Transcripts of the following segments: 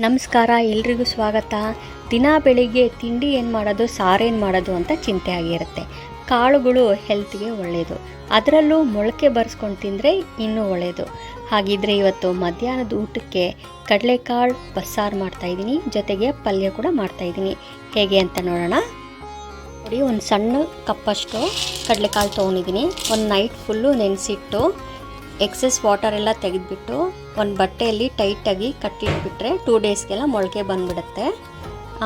ನಮಸ್ಕಾರ, ಎಲ್ರಿಗೂ ಸ್ವಾಗತ. ದಿನ ಬೆಳಿಗ್ಗೆ ತಿಂಡಿ ಏನು ಮಾಡೋದು ಸಾರೇನು ಮಾಡೋದು ಅಂತ ಚಿಂತೆ ಆಗಿರುತ್ತೆ. ಕಾಳುಗಳು ಹೆಲ್ತ್ಗೆ ಒಳ್ಳೆಯದು ಅದರಲ್ಲೂ ಮೊಳಕೆ ಬರ್ಸ್ಕೊಂಡು ತಿಂದರೆ ಇನ್ನೂ ಒಳ್ಳೆಯದು ಹಾಗಿದ್ರೆ ಇವತ್ತು ಮಧ್ಯಾಹ್ನದ ಊಟಕ್ಕೆ ಕಡಲೆಕಾಳು ಬಸ್ಸಾರು ಮಾಡ್ತಾಯಿದ್ದೀನಿ ಜೊತೆಗೆ ಪಲ್ಯ ಕೂಡ ಮಾಡ್ತಾಯಿದ್ದೀನಿ ಹೇಗೆ ಅಂತ ನೋಡೋಣ. ನೋಡಿ, ಒಂದು ಸಣ್ಣ ಕಪ್ಪಷ್ಟು ಕಡಲೆಕಾಳು ತೊಗೊಂಡಿದ್ದೀನಿ. ಒಂದು ನೈಟ್ ಫುಲ್ಲು ನೆನೆಸಿಟ್ಟು ಎಕ್ಸೆಸ್ ವಾಟರ್ ಎಲ್ಲ ತೆಗೆದುಬಿಟ್ಟು ಒಂದು ಬಟ್ಟೆಯಲ್ಲಿ ಟೈಟಾಗಿ ಕಟ್ಟಿಟ್ಬಿಟ್ರೆ ಟೂ ಡೇಸ್ಗೆಲ್ಲ ಮೊಳಕೆ ಬಂದುಬಿಡುತ್ತೆ.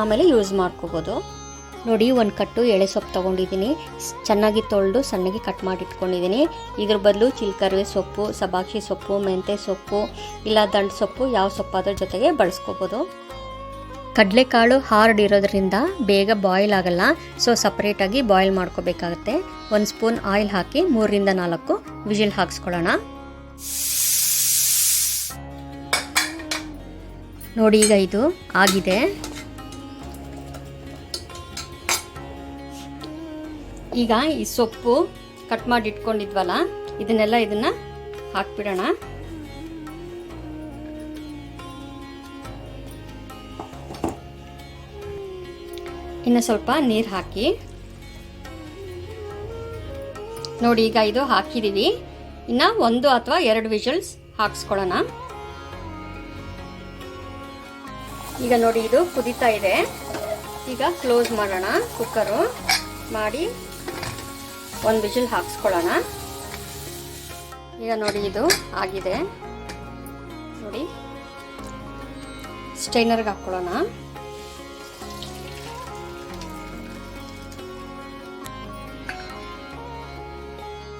ಆಮೇಲೆ ಯೂಸ್ ಮಾಡ್ಕೋಬೋದು. ನೋಡಿ, ಒಂದು ಕಟ್ಟು ಎಳೆ ಸೊಪ್ಪು ತೊಗೊಂಡಿದ್ದೀನಿ. ಚೆನ್ನಾಗಿ ತೊಳೆದು ಸಣ್ಣಗೆ ಕಟ್ ಮಾಡಿ ಇಟ್ಕೊಂಡಿದ್ದೀನಿ ಇದ್ರ ಬದಲು ಚಿಲ್ಕರ್ವೆ ಸೊಪ್ಪು, ಸಬಾಕ್ಷಿ ಸೊಪ್ಪು, ಮೆಂತೆ ಸೊಪ್ಪು, ಇಲ್ಲ ದಂಡು ಸೊಪ್ಪು, ಯಾವ ಸೊಪ್ಪಾದ್ರ ಜೊತೆಗೆ ಬಳಸ್ಕೋಬೋದು. ಕಡಲೆಕಾಳು ಹಾರ್ಡ್ ಇರೋದ್ರಿಂದ ಬೇಗ ಬಾಯ್ಲ್ ಆಗಲ್ಲ. ಸೊ ಸಪ್ರೇಟಾಗಿ ಬಾಯ್ಲ್ ಮಾಡ್ಕೋಬೇಕಾಗತ್ತೆ. ಒಂದು ಸ್ಪೂನ್ ಆಯಿಲ್ ಹಾಕಿ ಮೂರರಿಂದ ನಾಲ್ಕು ವಿಜಿಲ್ ಹಾಕ್ಸ್ಕೊಳ್ಳೋಣ. ನೋಡಿ ಈಗ ಇದು ಆಗಿದೆ. ಈಗ ಈ ಸೊಪ್ಪು ಕಟ್ ಮಾಡಿ ಇಟ್ಕೊಂಡಿದ್ವಲ್ಲ ಇದನ್ನೆಲ್ಲ ಇದನ್ನ ಹಾಕ್ಬಿಡೋಣ. ಇನ್ನು ಸ್ವಲ್ಪ ನೀರು ಹಾಕಿ. ನೋಡಿ ಈಗ ಇದು ಹಾಕಿದೀವಿ. ಇನ್ನ ಒಂದು ಅಥವಾ ಎರಡು ವಿಷಲ್ಸ್ ಹಾಕ್ಸ್ಕೊಳ್ಳೋಣ. ಈಗ ನೋಡಿ, ಇದು ಕುದೀತಾ ಇದೆ. ಈಗ ಕ್ಲೋಸ್ ಮಾಡೋಣ ಕುಕ್ಕರು ಮಾಡಿ ಒಂದು ವಿಷಲ್ ಹಾಕ್ಸ್ಕೊಳ್ಳೋಣ. ಈಗ ನೋಡಿ, ಇದು ಆಗಿದೆ. ನೋಡಿ ಸ್ಟೈನರ್ಗೆ ಹಾಕ್ಕೊಳ್ಳೋಣ.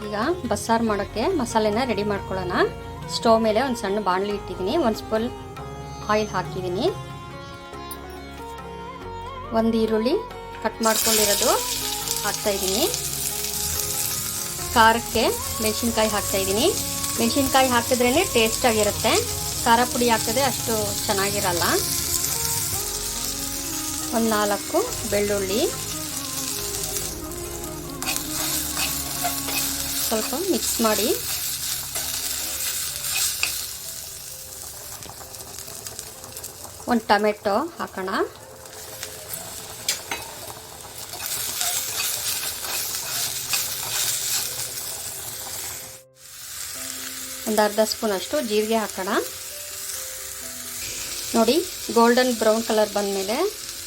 ಈಗ ಬಸ್ಸಾರು ಮಾಡೋಕ್ಕೆ ಮಸಾಲೆನ ರೆಡಿ ಮಾಡ್ಕೊಳ್ಳೋಣ. ಸ್ಟವ್ ಮೇಲೆ ಒಂದು ಸಣ್ಣ ಬಾಣಲಿ ಇಟ್ಟಿದ್ದೀನಿ. ಒಂದು ಸ್ಪೂನ್ ಆಯಿಲ್ ಹಾಕಿದ್ದೀನಿ. ಒಂದು ಈರುಳ್ಳಿ ಕಟ್ ಮಾಡ್ಕೊಂಡಿರೋದು ಹಾಕ್ತಾಯಿದ್ದೀನಿ ಖಾರಕ್ಕೆ ಮೆಣಸಿನ್ಕಾಯಿ ಹಾಕ್ತಾಯಿದ್ದೀನಿ ಮೆಣಸಿನ್ಕಾಯಿ ಹಾಕಿದ್ರೇ ಟೇಸ್ಟಾಗಿರುತ್ತೆ ಖಾರ ಪುಡಿ ಹಾಕಿದ್ರೆ ಅಷ್ಟು ಚೆನ್ನಾಗಿರಲ್ಲ. ಒಂದು ನಾಲ್ಕು ಬೆಳ್ಳುಳ್ಳಿ. ಸ್ವಲ್ಪ ಮಿಕ್ಸ್ ಮಾಡಿ. ಒಂದು ಟೊಮೆಟೊ ಹಾಕೋಣ. ಒಂದು ಅರ್ಧ ಸ್ಪೂನ್ ಅಷ್ಟು ಜೀರಿಗೆ ಹಾಕೋಣ. ನೋಡಿ ಗೋಲ್ಡನ್ ಬ್ರೌನ್ ಕಲರ್ ಬಂದಮೇಲೆ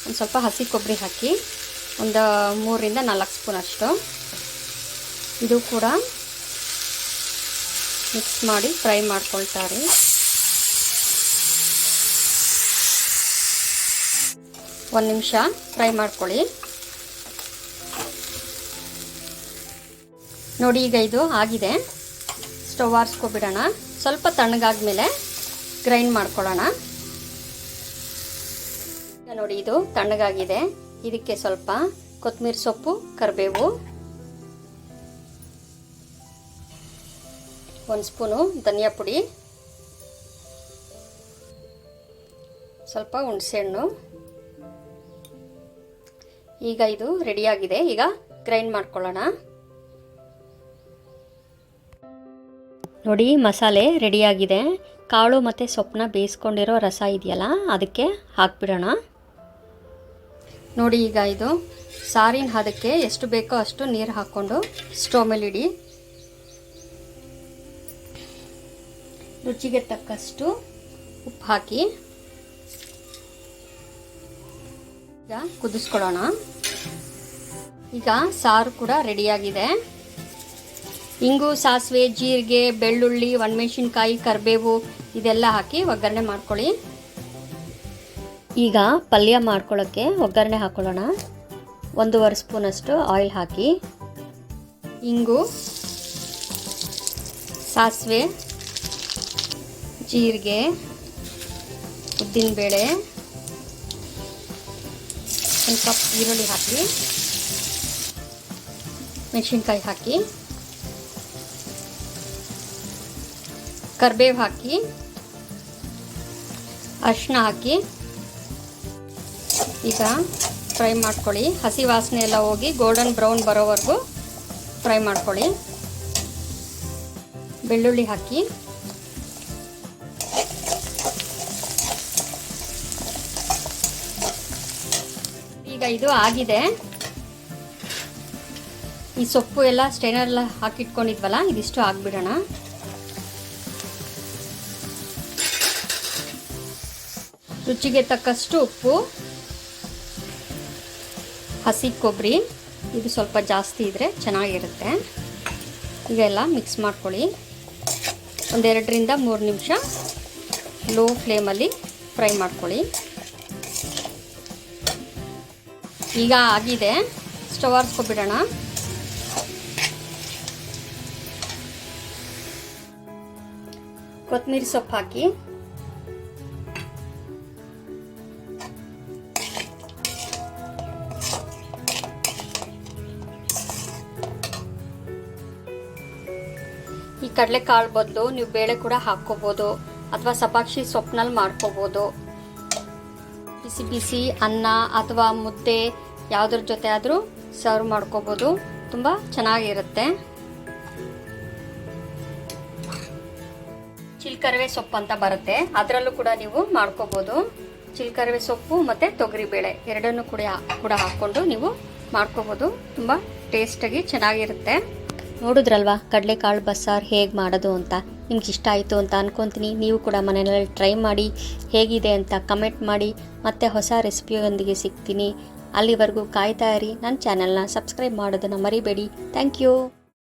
ಒಂದು ಸ್ವಲ್ಪ ಹಸಿ ಕೊಬ್ಬರಿ ಹಾಕಿ, ಒಂದು ಮೂರರಿಂದ ನಾಲ್ಕು ಸ್ಪೂನ್ ಅಷ್ಟು. ಇದು ಕೂಡ ಮಿಕ್ಸ್ ಮಾಡಿ ಫ್ರೈ ಮಾಡ್ಕೊಳ್ತಾರೆ. ಒಂದು ನಿಮಿಷ ಫ್ರೈ ಮಾಡ್ಕೊಳ್ಳಿ. ನೋಡಿ, ಈಗ ಇದು ಆಗಿದೆ. ಸ್ಟವ್ ಆರಿಸ್ಕೊಬಿಡೋಣ. ಸ್ವಲ್ಪ ತಣ್ಣಗಾದ್ಮೇಲೆ ಗ್ರೈಂಡ್ ಮಾಡ್ಕೊಳ್ಳೋಣ. ನೋಡಿ, ಇದು ತಣ್ಣಗಾಗಿದೆ. ಇದಕ್ಕೆ ಸ್ವಲ್ಪ ಕೊತ್ತಂಬರಿ ಸೊಪ್ಪು, ಕರಿಬೇವು ಒಂದು ಸ್ಪೂನು ಧನಿಯಾ ಪುಡಿ. ಸ್ವಲ್ಪ ಹುಣಸೆಹಣ್ಣು. ಈಗ ಇದು ರೆಡಿಯಾಗಿದೆ ಈಗ ಗ್ರೈಂಡ್ ಮಾಡ್ಕೊಳ್ಳೋಣ. ನೋಡಿ, ಮಸಾಲೆ ರೆಡಿಯಾಗಿದೆ ಕಾಳು ಮತ್ತು ಸೊಪ್ಪನ್ನ ಬೇಯಿಸ್ಕೊಂಡಿರೋ ರಸ ಇದೆಯಲ್ಲ, ಅದಕ್ಕೆ ಹಾಕ್ಬಿಡೋಣ. ನೋಡಿ, ಈಗ ಇದು ಸಾರಿನ ಹದಕ್ಕೆ ಎಷ್ಟು ಬೇಕೋ ಅಷ್ಟು ನೀರು ಹಾಕ್ಕೊಂಡು ಸ್ಟವ್ ಮೇಲೆ ರುಚಿಗೆ ತಕ್ಕಷ್ಟು ಉಪ್ಪು ಹಾಕಿ ಈಗ ಕುದಿಸ್ಕೊಳ್ಳೋಣ. ಈಗ ಸಾರು ಕೂಡ ರೆಡಿಯಾಗಿದೆ. ಇಂಗು, ಸಾಸಿವೆ, ಜೀರಿಗೆ, ಬೆಳ್ಳುಳ್ಳಿ, ಒಣಮೆಣಸಿನ್ಕಾಯಿ, ಕರಿಬೇವು ಇದೆಲ್ಲ ಹಾಕಿ ಒಗ್ಗರಣೆ ಮಾಡ್ಕೊಳ್ಳಿ. ಈಗ ಪಲ್ಯ ಮಾಡ್ಕೊಳ್ಳೋಕ್ಕೆ ಒಗ್ಗರಣೆ ಹಾಕ್ಕೊಳ್ಳೋಣ ಒಂದೂವರೆ ಸ್ಪೂನಷ್ಟು ಆಯಿಲ್ ಹಾಕಿ. ಇಂಗು, ಸಾಸಿವೆ ಜೀರಿಗೆ ಉದ್ದಿನಬೇಳೆ ಒಂದು ಕಪ್ ಈರುಳ್ಳಿ ಹಾಕಿ, ಮೆಣಸಿನ್ಕಾಯಿ ಹಾಕಿ, ಕರಿಬೇವು ಹಾಕಿ ಅರಿಶಿನ ಹಾಕಿ, ಈಗ ಫ್ರೈ ಮಾಡ್ಕೊಳ್ಳಿ. ಹಸಿ ವಾಸನೆ ಎಲ್ಲ ಹೋಗಿ ಗೋಲ್ಡನ್ ಬ್ರೌನ್ ಬರೋವರೆಗೂ ಫ್ರೈ ಮಾಡ್ಕೊಳ್ಳಿ. ಬೆಳ್ಳುಳ್ಳಿ ಹಾಕಿ ಈಗ ಇದು ಆಗಿದೆ. ಈ ಸೊಪ್ಪು ಎಲ್ಲ ಸ್ಟೈನರ್ ಹಾಕಿಟ್ಕೊಂಡಿದ್ವಲ್ಲ, ಇದಿಷ್ಟು ಹಾಕ್ಬಿಡೋಣ. ರುಚಿಗೆ ತಕ್ಕಷ್ಟು ಉಪ್ಪು, ಹಸಿ ಕೊಬ್ಬರಿ, ಇದು ಸ್ವಲ್ಪ ಜಾಸ್ತಿ ಇದ್ರೆ ಚೆನ್ನಾಗಿರುತ್ತೆ. ಇದೆಲ್ಲ ಮಿಕ್ಸ್ ಮಾಡ್ಕೊಳ್ಳಿ. ಒಂದೆರಡರಿಂದ ಮೂರು ನಿಮಿಷ ಲೋ ಫ್ಲೇಮಲ್ಲಿ ಫ್ರೈ ಮಾಡ್ಕೊಳ್ಳಿ. ಈಗ ಆಗಿದೆ. ಸ್ಟವ್ ಆರಿಸ್ಕೊಬಿಡೋಣ. ಕೊತ್ತಂಬರಿ ಸೊಪ್ಪು ಹಾಕಿ. ಈ ಕಡಲೆಕಾಳು ಬದಲು ನೀವು ಬೇಳೆ ಕೂಡ ಹಾಕ್ಕೋಬೋದು. ಅಥವಾ ಸಪಾಕ್ಷಿ ಸೊಪ್ಪಿನಲ್ಲಿ ಮಾಡ್ಕೋಬೋದು. ಬಿಸಿ ಬಿಸಿ ಅನ್ನ ಅಥವಾ ಮುದ್ದೆ ಯಾವುದ್ರ ಜೊತೆ ಆದರೂ ಸರ್ವ್ ಮಾಡ್ಕೋಬೋದು. ತುಂಬ ಚೆನ್ನಾಗಿರುತ್ತೆ. ಚಿಲ್ಕರವೆ ಸೊಪ್ಪು ಅಂತ ಬರುತ್ತೆ. ಅದರಲ್ಲೂ ಕೂಡ ನೀವು ಮಾಡ್ಕೋಬೋದು. ಚಿಲ್ಕರವೆ ಸೊಪ್ಪು ಮತ್ತು ತೊಗರಿಬೇಳೆ ಎರಡನ್ನೂ ಕೂಡ ಕೂಡ ಹಾಕ್ಕೊಂಡು ನೀವು ಮಾಡ್ಕೋಬೋದು. ತುಂಬ ಟೇಸ್ಟಾಗಿ ಚೆನ್ನಾಗಿರುತ್ತೆ. ನೋಡಿದ್ರಲ್ವಾ ಕಡಲೆಕಾಳು ಬಸ್ಸಾರು ಹೇಗೆ ಮಾಡೋದು ಅಂತ? ನಿಮ್ಗೆ ಇಷ್ಟ ಆಯಿತು ಅಂತ ಅಂದ್ಕೊತೀನಿ ನೀವು ಕೂಡ ಮನೆಯಲ್ಲಿ ಟ್ರೈ ಮಾಡಿ ಹೇಗಿದೆ ಅಂತ ಕಮೆಂಟ್ ಮಾಡಿ. ಮತ್ತೆ ಹೊಸ ರೆಸಿಪಿಯೊಂದಿಗೆ ಸಿಗ್ತೀನಿ. ಅಲ್ಲಿವರೆಗೂ ಕಾಯ್ತಾ ಇರಿ. ನನ್ನ ಚಾನಲ್ನ ಸಬ್ಸ್ಕ್ರೈಬ್ ಮಾಡೋದನ್ನು ಮರಿಬೇಡಿ. Thank you